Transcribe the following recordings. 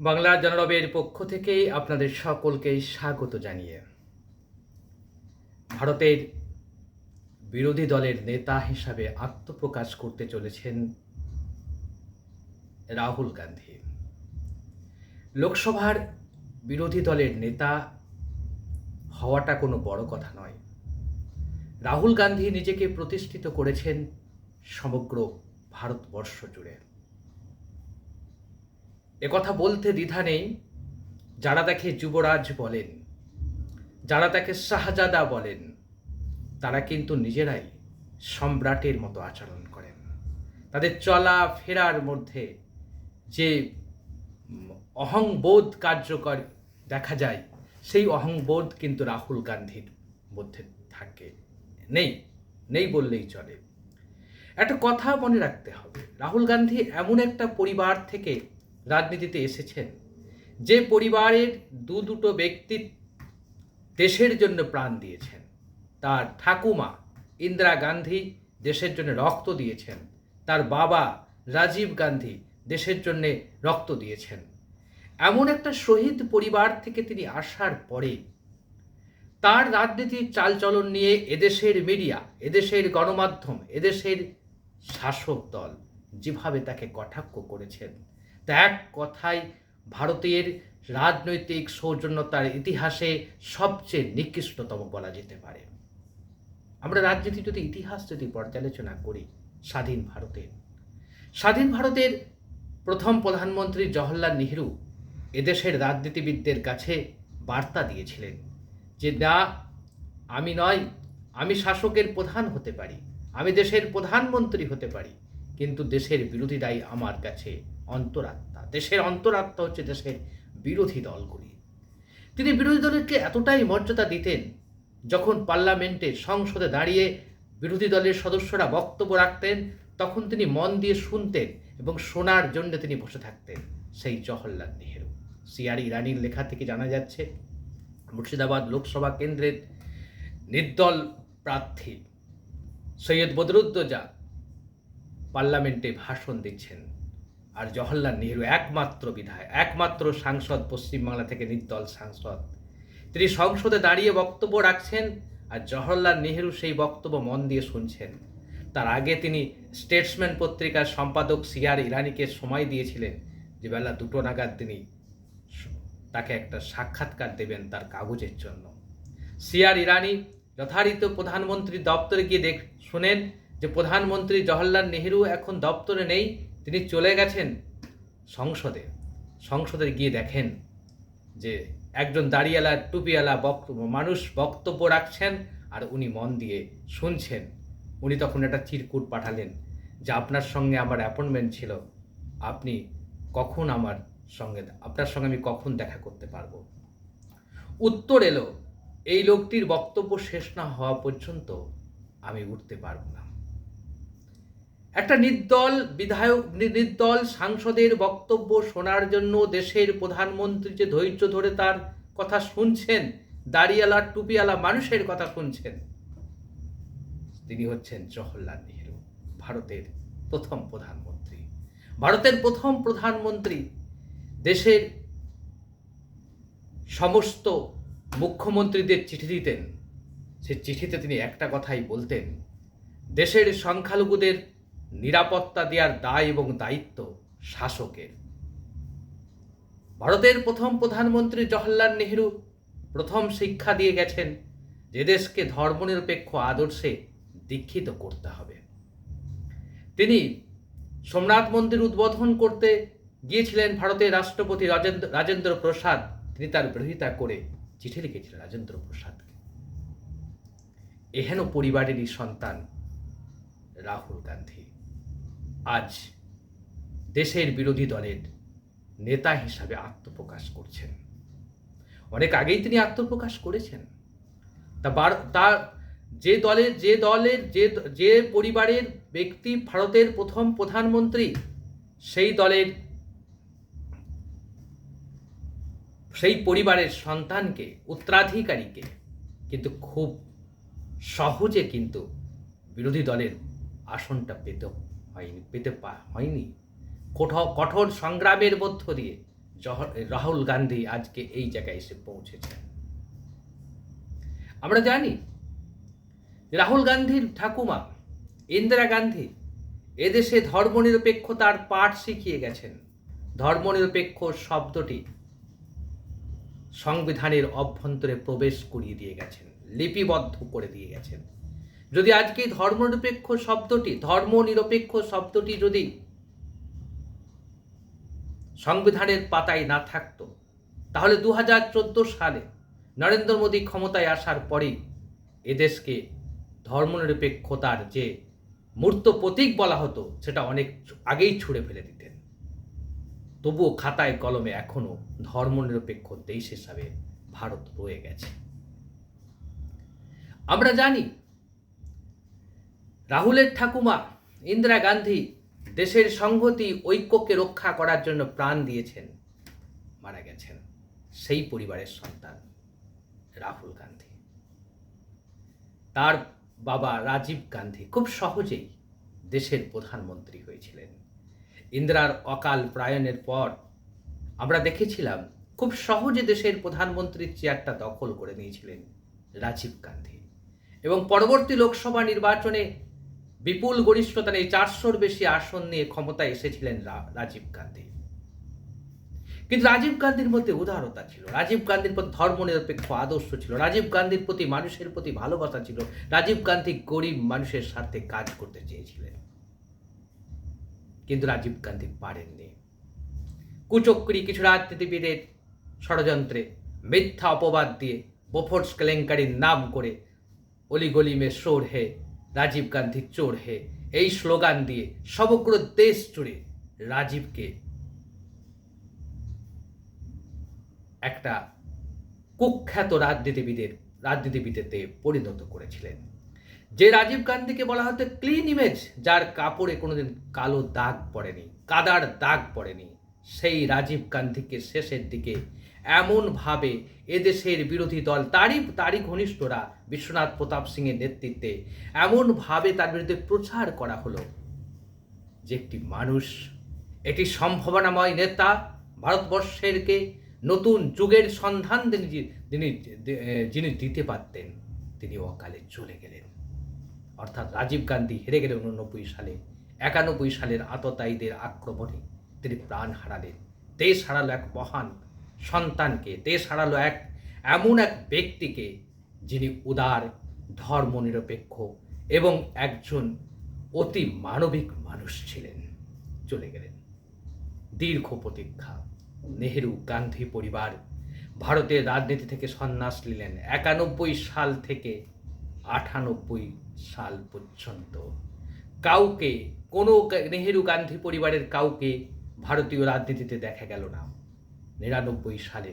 বাংলা জনরবের পক্ষ থেকে আপনাদের সকলকে স্বাগত জানিয়ে। ভারতের বিরোধী দলের নেতা হিসাবে আত্মপ্রকাশ করতে চলেছেন রাহুল গান্ধী। লোকসভার বিরোধী দলের নেতা হওয়াটা কোনো বড় কথা নয়। রাহুল গান্ধী নিজেকে প্রতিষ্ঠিত করেছেন সমগ্র ভারতবর্ষ জুড়ে। একথা বলতে দ্বিধা নেই, যারা তাকে যুবরাজ বলেন, যারা তাকে শাহজাদা বলেন, তারা কিন্তু নিজেরাই সম্রাটের মতো আচরণ করেন। তাদের চলা ফেরার মধ্যে যে অহংবোধ কার্যকর দেখা যায়, সেই অহংবোধ কিন্তু রাহুল গান্ধীর মধ্যে থাকে। নেই নেই বললেই চলে। একটা কথা মনে রাখতে হবে, রাহুল গান্ধী এমন একটা পরিবার থেকে রাজনীতিতে এসেছেন। যে পরিবারের দু দুটো ব্যক্তি দেশের জন্য প্রাণ দিয়েছেন, তার ঠাকুমা ইন্দিরা গান্ধী দেশের জন্য রক্ত দিয়েছেন, তার বাবা রাজীব গান্ধী দেশের জন্য রক্ত দিয়েছেন। এমন একটা শহীদ পরিবার থেকে তিনি আসার পরে তার রাজনীতির চালচলন নিয়ে এদেশের মিডিয়া, এদেশের গণমাধ্যম, এদেশের শাসক দল যেভাবে তাকে কটাক্ষ করেছেন এক কথায় ভারতের রাজনৈতিক সৌজন্যতার ইতিহাসে সবচেয়ে নিকৃষ্টতম বলা যেতে পারে। আমরা রাজনীতি যদি ইতিহাস যদি পর্যালোচনা করি, স্বাধীন ভারতের। স্বাধীন ভারতের প্রথম প্রধানমন্ত্রী জওহরলাল নেহরু এদেশের রাজনীতিবিদদের কাছে বার্তা দিয়েছিলেন যে, না, আমি নয়, আমি শাসকের প্রধান হতে পারি, আমি দেশের প্রধানমন্ত্রী হতে পারি, কিন্তু দেশের বিরোধীরাই আমার কাছে অন্তরাত্মা। দেশের অন্তরাত্মা হচ্ছে দেশের বিরোধী দলগুলি। তিনি বিরোধী দলকে এতটাই মর্যাদা দিতেন যখন পার্লামেন্টে সংসদে দাঁড়িয়ে বিরোধী দলের সদস্যরা বক্তব্য রাখতেন, তখন তিনি মন দিয়ে শুনতেন এবং শোনার জন্য তিনি বসে থাকতেন সেই জওহরলাল নেহেরু। সিআর ইরানির লেখা থেকে জানা যাচ্ছে, মুর্শিদাবাদ লোকসভা কেন্দ্রের নির্দল প্রার্থী সৈয়দ বদরুদ্দোজা পার্লামেন্টে ভাষণ দিচ্ছেন। আর জওহরলাল নেহরু একমাত্র বিধায়ক, একমাত্র সাংসদ, পশ্চিমবাংলা থেকে নির্দল সাংসদ। তিনি সংসদে দাঁড়িয়ে বক্তব্য রাখছেন আর জওহরলাল নেহরু সেই বক্তব্য মন দিয়ে শুনছেন। তার আগে তিনি স্টেটসম্যান পত্রিকার সম্পাদক সিআর ইরানিকে সময় দিয়েছিলেন যে বেলা দুটো নাগাদ তিনি তাকে একটা সাক্ষাৎকার দেবেন তার কাগজের জন্য। সিআর ইরানি যথারীত প্রধানমন্ত্রী দপ্তরে গিয়ে দেখ, শোনেন যে প্রধানমন্ত্রী জওহরলাল নেহেরু এখন দপ্তরে নেই তিনি চলে গেছেন সংসদে। সংসদে গিয়ে দেখেন যে একজন দাড়িওয়ালা টুপিওয়ালা বক্তব্য মানুষ বক্তব্য রাখছেন আর উনি মন দিয়ে শুনছেন। উনি তখন একটা চিরকুট পাঠালেন যে আপনার সঙ্গে আমার অ্যাপয়েন্টমেন্ট ছিল, আপনি কখন আমার সঙ্গে, আপনার সঙ্গে আমি কখন দেখা করতে পারব? উত্তর এলো, এই লোকটির বক্তব্য শেষ না হওয়া পর্যন্ত আমি উঠতে পারব না। একটা নির্দল বিধায়ক নির্দল সাংসদের বক্তব্য শোনার জন্য দেশের প্রধানমন্ত্রী যে ধৈর্য ধরে তার কথা শুনছেন, দাড়িয়ালা টুপিওয়ালা মানুষের কথা শুনছেন, তিনি হচ্ছেন জওহরলাল নেহরু, ভারতের প্রথম প্রধানমন্ত্রী। ভারতের প্রথম প্রধানমন্ত্রী দেশের সমস্ত মুখ্যমন্ত্রীদের চিঠি দিতেন। সে চিঠিতে তিনি একটা কথাই বলতেন, দেশের সংখ্যালঘুদের নিরাপত্তা দেওয়ার দায় এবং দায়িত্ব শাসকের। ভারতের প্রথম প্রধানমন্ত্রী জওহরলাল নেহরু প্রথম শিক্ষা দিয়ে গেছেন যে দেশকে ধর্মনিরপেক্ষ আদর্শে দীক্ষিত করতে হবে। তিনি সোমনাথ মন্দির উদ্বোধন করতে গিয়েছিলেন ভারতের রাষ্ট্রপতি রাজেন্দ্র রাজেন্দ্র প্রসাদ। তিনি তার বিরোধিতা করে চিঠি লিখেছিলেন রাজেন্দ্র প্রসাদকে। এহেন পরিবারেরই সন্তান রাহুল গান্ধী। আজ দেশের বিরোধী দলের নেতা হিসাবে আত্মপ্রকাশ করছেন। অনেক আগেই তিনি আত্মপ্রকাশ করেছেন। তা বার তার যে দলের যে দলের, যে যে পরিবারের ব্যক্তি ভারতের প্রথম প্রধানমন্ত্রী, সেই দলের, সেই পরিবারের সন্তানকে, উত্তরাধিকারীকে কিন্তু খুব সহজে কিন্তু বিরোধী দলের আসনটা পেতে হয়নি, পেতে হয়নি। কঠোর কঠোর সংগ্রামের মধ্য দিয়ে রাহুল গান্ধী আজকে এই জায়গায় এসে পৌঁছেছেন। আমরা জানি রাহুল গান্ধীর ঠাকুমা ইন্দিরা গান্ধী এদেশে ধর্মনিরপেক্ষতার পাঠ শিখিয়ে গেছেন। ধর্মনিরপেক্ষ শব্দটি সংবিধানের অভ্যন্তরে প্রবেশ করিয়ে দিয়ে গেছেন, লিপিবদ্ধ করে দিয়ে গেছেন। যদি আজকে ধর্মনিরপেক্ষ শব্দটি ধর্মনিরপেক্ষ শব্দটি যদি সংবিধানের পাতায় না থাকতো, তাহলে দু হাজার চোদ্দ সালে নরেন্দ্র মোদী ক্ষমতায় আসার পরেই এদেশকে ধর্মনিরপেক্ষতার যে মূর্ত প্রতীক বলা হতো, সেটা অনেক আগেই ছুঁড়ে ফেলে দিতেন। তবুও খাতায় কলমে এখনও ধর্মনিরপেক্ষ দেশ হিসাবে ভারত রয়ে গেছে। আমরা জানি রাহুলের ঠাকুমা ইন্দিরা গান্ধী দেশের সংহতি, ঐক্যকে রক্ষা করার জন্য প্রাণ দিয়েছেন, মারা গেছেন সেই পরিবারের সন্তান রাহুল গান্ধী। তার বাবা রাজীব গান্ধী খুব সহজেই দেশের প্রধানমন্ত্রী হয়েছিলেন। ইন্দিরার অকাল প্রায়ণের পর আমরা দেখেছিলাম খুব সহজে দেশের প্রধানমন্ত্রীর চেয়ারটা দখল করে নিয়েছিলেন রাজীব গান্ধী। এবং পরবর্তী লোকসভা নির্বাচনে বিপুল গরিষ্ঠতা নিয়ে চারশোর বেশি আসন নিয়ে ক্ষমতায় এসেছিলেন রাজীব গান্ধী। কিন্তু রাজীব গান্ধীর মধ্যে উদারতা ছিল, রাজীব গান্ধীর প্রতি ধর্মনিরপেক্ষ আদর্শ ছিল, রাজীব গান্ধীর প্রতি মানুষের প্রতি ভালোবাসা ছিল, রাজীব গান্ধী গরিব মানুষের স্বার্থে কাজ করতে চেয়েছিলেন। কিন্তু রাজীব গান্ধী পারেননি। কুচক্রি কিছু রাজনীতিবিদের ষড়যন্ত্রে, মিথ্যা অপবাদ দিয়ে, বোফোর্স কেলেঙ্কারির নাম করে অলিগলি মে চোর হে রাজীব গান্ধী চোর হে। এই স্লোগান দিয়ে সমগ্র দেশ জুড়ে রাজীবকে একটা কুখ্যাত রাজনীতিবিদের, রাজনীতিবিদেতে পরিণত করেছিলেন। যে রাজীব গান্ধীকে বলা হতো ক্লিন ইমেজ যার কাপড়ে কোনোদিন কালো দাগ পড়েনি, কাদার দাগ পড়েনি, সেই রাজীব গান্ধীকে শেষের দিকে এমনভাবে এদেশের বিরোধী দল, তারই তারই ঘনিষ্ঠরা বিশ্বনাথ প্রতাপ সিংয়ের নেতৃত্বে এমনভাবে তার বিরুদ্ধে প্রচার করা হলো যে একটি মানুষ, একটি সম্ভাবনাময় নেতা ভারতবর্ষেরকে নতুন যুগের সন্ধান তিনি, যিনি দিতে পারতেন, তিনি অকালে চলে গেলেন। অর্থাৎ রাজীব গান্ধী হেরে গেলেন উননব্বই সালে, একানব্বই সালের আততায়ীদের আক্রমণে তিনি প্রাণ হারালেন। দেশ হারালো এক মহান সন্তানকে দেশ হারালো এক, এমন এক ব্যক্তিকে যিনি উদার, ধর্মনিরপেক্ষ এবং একজন অতি মানবিক মানুষ ছিলেন। চলে গেলেন। দীর্ঘ প্রতীক্ষা। নেহেরু, গান্ধী পরিবার, ভারতের রাজনীতি থেকে সন্ন্যাস নিলেন একানব্বই সাল থেকে আটানব্বই সাল পর্যন্ত। কাউকে, কোনো নেহেরু, গান্ধী পরিবারের কাউকে ভারতীয় রাজনীতিতে দেখা গেল না। নিরানব্বই সালে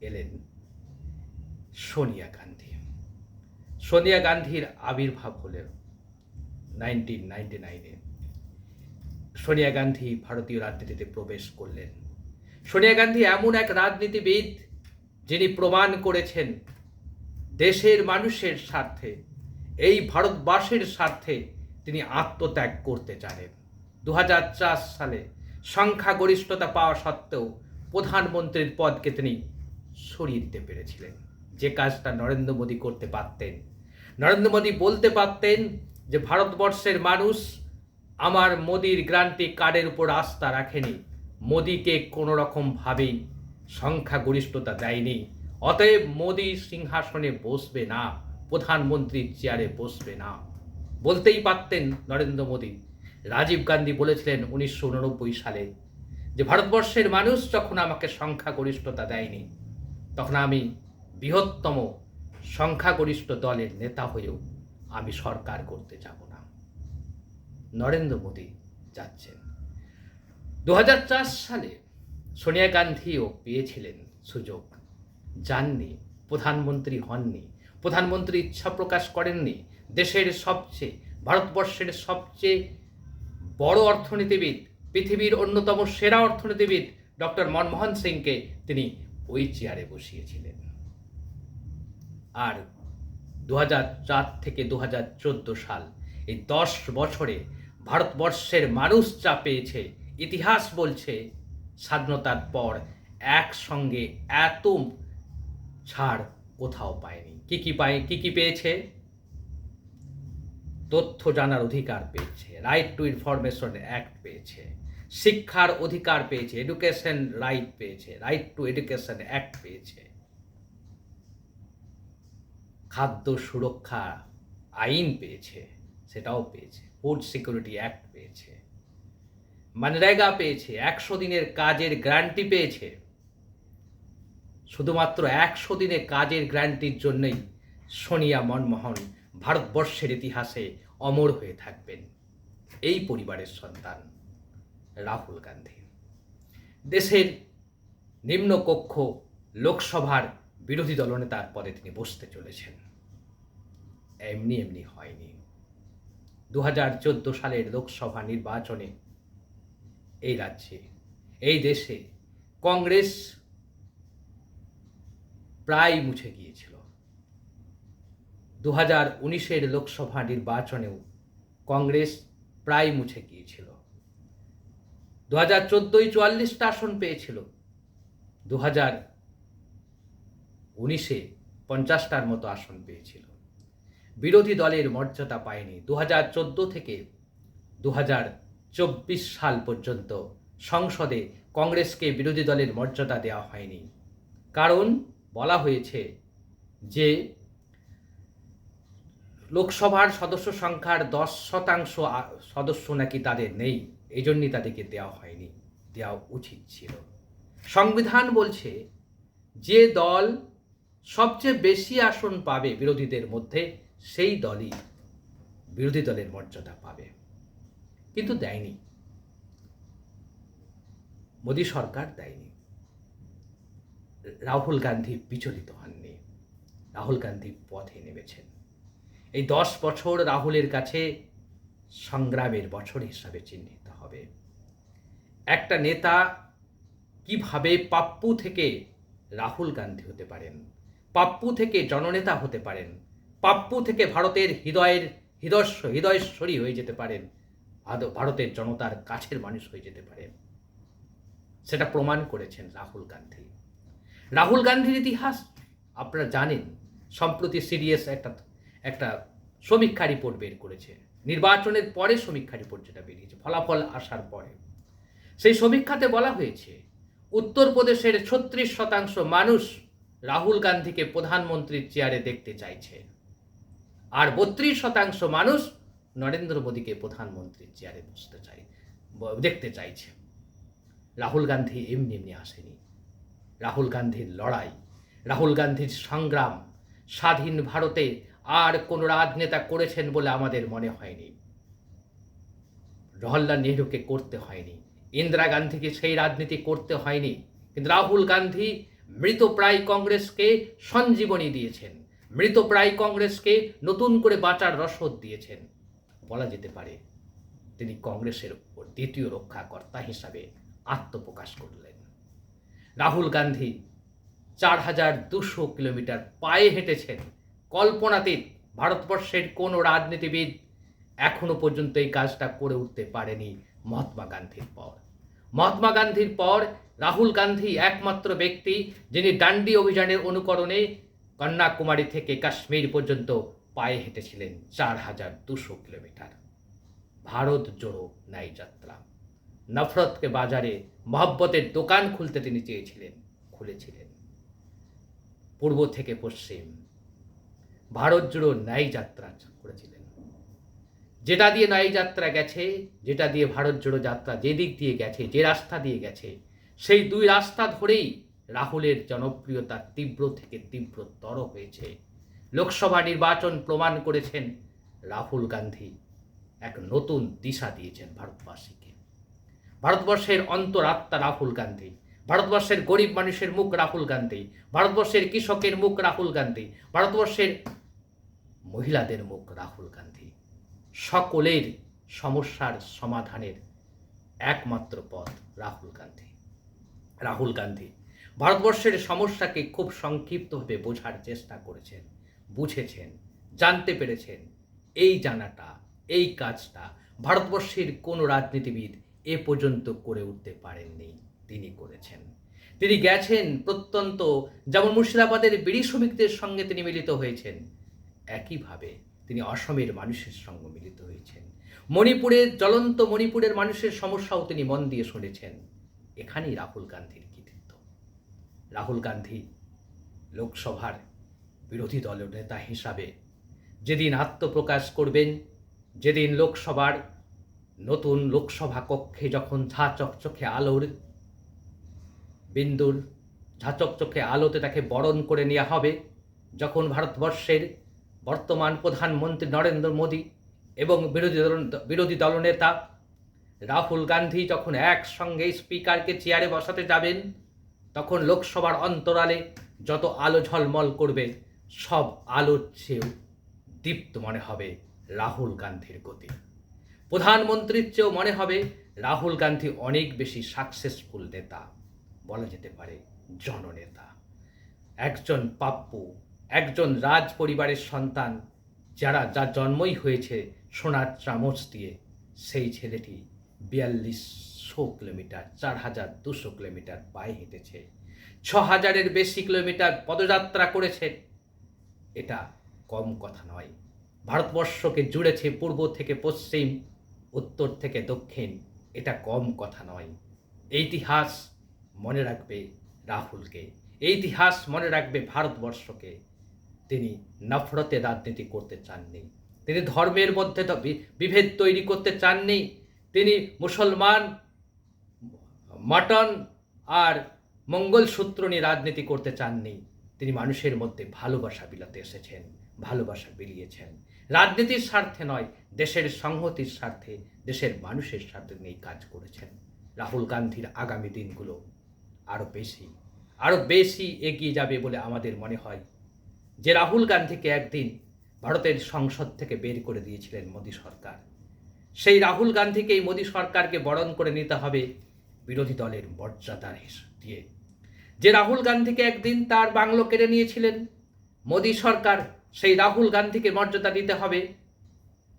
এলেন সোনিয়া গান্ধী। সোনিয়া গান্ধীর আবির্ভাব হলেন নাইনটিন নাইনটি নাইনে সোনিয়া গান্ধী ভারতীয় রাজনীতিতে প্রবেশ করলেন। সোনিয়া গান্ধী এমন এক রাজনীতিবিদ যিনি প্রমাণ করেছেন দেশের মানুষের স্বার্থে, এই ভারতবাসীর স্বার্থে তিনি আত্মত্যাগ করতে জানেন দু হাজার চার সালে সংখ্যাগরিষ্ঠতা পাওয়া সত্ত্বেও প্রধানমন্ত্রীর পদকে তিনি সরিয়ে দিতে পেরেছিলেন। যে কাজটা নরেন্দ্র মোদী করতে পারতেন। নরেন্দ্র মোদী বলতে পারতেন যে, ভারতবর্ষের মানুষ আমার মোদির গ্রান্টি কার্ডের উপর আস্থা রাখেনি। মোদিকে কোনো রকমভাবেই সংখ্যাগরিষ্ঠতা দেয়নি। অতএব মোদি সিংহাসনে বসবে না, প্রধানমন্ত্রীর চেয়ারে বসবে না। বলতেই পারতেন নরেন্দ্র মোদী। রাজীব গান্ধী বলেছিলেন উনিশশো উননব্বই সালে যে ভারতবর্ষের মানুষ যখন আমাকে সংখ্যাগরিষ্ঠতা দেয়নি, তখন আমি বৃহত্তম সংখ্যাগরিষ্ঠ দলের নেতা হয়েও আমি সরকার করতে যাব না। নরেন্দ্র মোদী যাচ্ছেন। দু হাজার চার সালে সোনিয়া গান্ধীও পেয়েছিলেন সুযোগ, যাননি, প্রধানমন্ত্রী হননি, প্রধানমন্ত্রী ইচ্ছা প্রকাশ করেননি, দেশের সবচেয়ে, ভারতবর্ষের সবচেয়ে বড় অর্থনীতিবিদ পৃথিবীর অন্যতম সেরা অর্থনীতিবিদ ডক্টর মনমোহন সিংকে তিনি ওই চেয়ারে বসিয়েছিলেন। আর দু থেকে দু হাজার চোদ্দ সাল এই দশ বছরে ভারতবর্ষের মানুষ যা পেয়েছে, ইতিহাস বলছে, স্বাধীনতার পর একসঙ্গে এত ছাড় কোথাও পায়নি। কি কি পায়, কি কি পেয়েছে? তথ্য জানার অধিকার পেয়েছে রাইট টু ইনফরমেশন অ্যাক্ট পেয়েছে। শিক্ষার অধিকার পেয়েছে এডুকেশন রাইট পেয়েছে রাইট টু এডুকেশন অ্যাক্ট পেয়েছে। খাদ্য সুরক্ষা আইন পেয়েছে, সেটাও পেয়েছে ফুড সিকিউরিটি অ্যাক্ট পেয়েছে। মানরেগা পেয়েছে, একশো দিনের কাজের গ্যারান্টি পেয়েছে। শুধুমাত্র একশো দিনের কাজের গ্যারান্টির জন্যই সোনিয়া মনমোহন ভারতবর্ষের ইতিহাসে অমর হয়ে থাকবেন। এই পরিবারের সন্তান। রাহুল গান্ধী। দেশের নিম্নকক্ষ লোকসভার বিরোধী দলনেতার পদে তিনি বসতে চলেছেন। এমনি এমনি হয়নি। দু হাজার চোদ্দ সালের লোকসভা নির্বাচনে এই রাজ্যে, এই দেশে কংগ্রেস প্রায় মুছে গিয়েছিল। দু হাজার উনিশের লোকসভা নির্বাচনেও কংগ্রেস প্রায় মুছে গিয়েছিল। দু হাজার চোদ্দোই চুয়াল্লিশটা আসন পেয়েছিল। দু হাজার উনিশে পঞ্চাশটার মতো আসন পেয়েছিল। বিরোধী দলের মর্যাদা পায়নি। দু হাজার চোদ্দ থেকে দু হাজার চব্বিশ সাল পর্যন্ত সংসদে কংগ্রেসকে বিরোধী দলের মর্যাদা দেওয়া হয়নি। কারণ বলা হয়েছে যে, লোকসভার সদস্য সংখ্যার দশ শতাংশ সদস্য নাকি তাদের নেই। এই জন্যই তাদেরকে দেওয়া হয়নি, দেওয়া উচিত ছিল। সংবিধান বলছে, যে দল সবচেয়ে বেশি আসন পাবে বিরোধীদের মধ্যে, সেই দলই বিরোধী দলের মর্যাদা পাবে। কিন্তু দেয়নি। মোদী সরকার দেয়নি। রাহুল গান্ধী বিচলিত হননি। রাহুল গান্ধী পথে নেমেছেন। এই দশ বছর রাহুলের কাছে সংগ্রামের বছর হিসাবে চিহ্নিত। হবে। একটা নেতা কীভাবে পাপ্পু থেকে রাহুল গান্ধী হতে পারেন? পাপ্পু থেকে জননেতা হতে পারেন? পাপ্পু থেকে ভারতের হৃদয়ের হৃদয় হৃদয়শ্বরী হয়ে যেতে পারেন? ভারতের জনতার কাছের মানুষ হয়ে যেতে পারেন? সেটা প্রমাণ করেছেন রাহুল গান্ধী। রাহুল গান্ধীর ইতিহাস আপনারা জানেন, সম্প্রতি সিরিয়াস একটা একটা সমীক্ষা রিপোর্ট বের করেছে। নির্বাচনের পরে সমীক্ষা রিপোর্ট যেটা বেরিয়েছে, ফলাফল আসার পরে। সেই সমীক্ষাতে বলা হয়েছে, উত্তরপ্রদেশের ছত্রিশ শতাংশ মানুষ রাহুল গান্ধীকে প্রধানমন্ত্রীর চেয়ারে দেখতে চাইছে। আর বত্রিশ শতাংশ মানুষ নরেন্দ্র মোদীকে প্রধানমন্ত্রীর চেয়ারে বসতে চাই, দেখতে চাইছে। রাহুল গান্ধী এমনি এমনি আসেনি। রাহুল গান্ধীর লড়াই, রাহুল গান্ধীর সংগ্রাম, স্বাধীন ভারতে আর কোনো রাজনেতা করেছেন বলে আমাদের মনে হয়নি। জওহরলাল নেহরুকে করতে হয়নি। ইন্দিরা গান্ধীকে সেই রাজনীতি করতে হয়নি। কিন্তু রাহুল গান্ধী মৃতপ্রায় কংগ্রেসকে সঞ্জীবনী দিয়েছেন। মৃতপ্রায় কংগ্রেসকে নতুন করে বাঁচার রসদ দিয়েছেন। বলা যেতে পারে, তিনি কংগ্রেসের দ্বিতীয় রক্ষাকর্তা হিসাবে আত্মপ্রকাশ করলেন। রাহুল গান্ধী চার হাজার দুশো কিলোমিটার পায়ে হেঁটেছেন। কল্পনাতীত ভারতবর্ষের কোনো রাজনীতিবিদ এখনও পর্যন্ত এই কাজটা করে উঠতে পারেনি মহাত্মা গান্ধীর পর। মহাত্মা গান্ধীর পর রাহুল গান্ধী একমাত্র ব্যক্তি যিনি ডান্ডি অভিযানের অনুকরণে কন্যাকুমারী থেকে কাশ্মীর পর্যন্ত পায়ে হেঁটেছিলেন চার হাজার দুশো কিলোমিটার। ভারত জোড়ো ন্যায় যাত্রা। নফরতকে বাজারে মহব্বতের দোকান খুলতে তিনি চেয়েছিলেন, খুলেছিলেন। পূর্ব থেকে পশ্চিম ভারত জুড়ো ন্যায় যাত্রা করেছিলেন। যেটা দিয়ে ন্যায় যাত্রা গেছে, যেটা দিয়ে ভারত জোড়ো যাত্রা যে দিক দিয়ে গেছে, যে রাস্তা দিয়ে গেছে, সেই দুই রাস্তা ধরেই রাহুলের জনপ্রিয়তা তীব্র থেকে তীব্রতর হয়েছে। লোকসভা নির্বাচন প্রমাণ করেছেন রাহুল গান্ধী, এক নতুন দিশা দিয়েছেন ভারতবাসীকে। ভারতবর্ষের অন্তরাত্মা রাহুল গান্ধী, ভারতবর্ষের গরিব মানুষের মুখ রাহুল গান্ধী, ভারতবর্ষের কৃষকের মুখ রাহুল গান্ধী, ভারতবর্ষের মহিলাদের মুখ রাহুল গান্ধী। সকলের সমস্যার সমাধানের একমাত্র পথ রাহুল গান্ধী। রাহুল গান্ধী ভারতবর্ষের সমস্যাকে খুব সংক্ষিপ্তভাবে বোঝার চেষ্টা করেছেন, বুঝেছেন, জানতে পেরেছেন। এই জানাটা, এই কাজটা ভারতবর্ষের কোনো রাজনীতিবিদ এ পর্যন্ত করে উঠতে পারেননি তিনি করেছেন। তিনি গেছেন প্রত্যন্ত, যেমন মুর্শিদাবাদের বিড়ি শ্রমিকদের সঙ্গে তিনি মিলিত হয়েছেন একইভাবে তিনি অসমের মানুষের সঙ্গে মিলিত হয়েছেন। মণিপুরের, জ্বলন্ত মণিপুরের মানুষের সমস্যাও তিনি মন দিয়ে শুনেছেন। এখানেই রাহুল গান্ধীর কৃতিত্ব। রাহুল গান্ধী লোকসভার বিরোধী দলের নেতা হিসাবে যেদিন আত্মপ্রকাশ করবেন, যেদিন লোকসভার নতুন লোকসভা কক্ষে যখন ঝা চকচকে আলোর বিন্দুর, ঝা চকচকে আলোতে তাকে বরণ করে নেওয়া হবে, যখন ভারতবর্ষের বর্তমান প্রধানমন্ত্রী নরেন্দ্র মোদী এবং বিরোধী দল, বিরোধী দলনেতা রাহুল গান্ধী যখন একসঙ্গে স্পিকারকে চেয়ারে বসাতে যাবেন, তখন লোকসভার অন্তরালে যত আলো ঝলমল করবে, সব আলোর চেয়েও দীপ্ত মনে হবে রাহুল গান্ধীর গতি। প্রধানমন্ত্রীর চেয়েও মনে হবে রাহুল গান্ধী অনেক বেশি সাকসেসফুল নেতা, বলা যেতে পারে জননেতা। একজন পাপ্পু একজন রাজ পরিবারের সন্তান যারা যা জন্মই হয়েছে সোনার চামচ দিয়ে, সেই ছেলেটি বিয়াল্লিশশো কিলোমিটার, চার হাজার দুশো কিলোমিটার পায়ে হেঁটেছে। ছ হাজারের বেশি কিলোমিটার পদযাত্রা করেছে। এটা কম কথা নয়। ভারতবর্ষকে জুড়েছে পূর্ব থেকে পশ্চিম, উত্তর থেকে দক্ষিণ, এটা কম কথা নয়। ইতিহাস মনে রাখবে রাহুলকে। ইতিহাস মনে রাখবে ভারতবর্ষকে। তিনি নফরতে রাজনীতি করতে চাননি। তিনি ধর্মের মধ্যে তো বিভেদ তৈরি করতে চাননি। তিনি মুসলমান, মাটন আর মঙ্গলসূত্র নিয়ে রাজনীতি করতে চাননি। তিনি মানুষের মধ্যে ভালোবাসা বিলাতে এসেছেন, ভালোবাসা বিলিয়েছেন। রাজনীতির স্বার্থে নয়, দেশের সংহতির স্বার্থে, দেশের মানুষের স্বার্থে নিয়ে কাজ করেছেন। রাহুল গান্ধীর আগামী দিনগুলো আরও বেশি আরও বেশি এগিয়ে যাবে বলে আমাদের মনে হয়। যে রাহুল গান্ধীকে একদিন ভারতের সংসদ থেকে বের করে দিয়েছিলেন মোদী সরকার। সেই রাহুল গান্ধীকেই মোদী সরকারকে বরণ করে নিতে হবে বিরোধী দলের মর্যাদার দিয়ে। যে রাহুল গান্ধীকে একদিন তার বাংলো কেড়ে নিয়েছিলেন, মোদী সরকার সেই রাহুল গান্ধীকে মর্যাদা দিতে হবে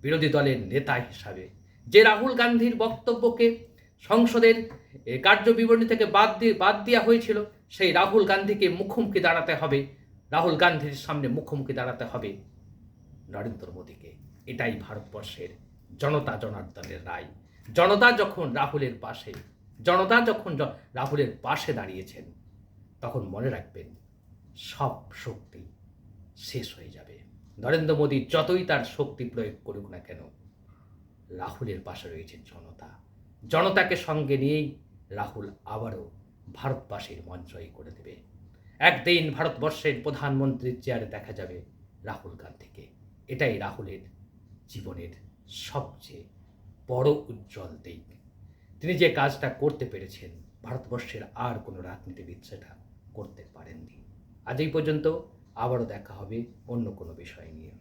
বিরোধী দলের নেতা হিসাবে। যে রাহুল গান্ধীর বক্তব্যকে সংসদের কার্যবিবরণী থেকে বাদ দিয়ে, বাদ দেওয়া হয়েছিল, সেই রাহুল গান্ধীকে মুখোমুখি দাঁড়াতে হবে রাহুল গান্ধীর সামনে মুখোমুখি দাঁড়াতে হবে নরেন্দ্র মোদীকে। এটাই ভারতবর্ষের জনতা জনার্দনের রায়। জনতা যখন রাহুলের পাশে, জনতা যখন রাহুলের পাশে দাঁড়িয়েছেন, তখন মনে রাখবেন সব শক্তি শেষ হয়ে যাবে। নরেন্দ্র মোদী যতই তার শক্তি প্রয়োগ করুক না কেন, রাহুলের পাশে রয়েছে জনতা। জনতাকে সঙ্গে নিয়েই রাহুল আবারও ভারতবাসীর জয় করে দেবে। একদিন ভারতবর্ষের প্রধানমন্ত্রীর চেয়ারে দেখা যাবে রাহুল গান্ধীকে। এটাই রাহুলের জীবনের সবচেয়ে বড় উজ্জ্বল দিক। তিনি যে কাজটা করতে পেরেছেন, ভারতবর্ষের আর কোনো রাজনীতিবিদ সেটা করতে পারেননি। আজ এই পর্যন্ত আবারও দেখা হবে অন্য কোনো বিষয় নিয়ে।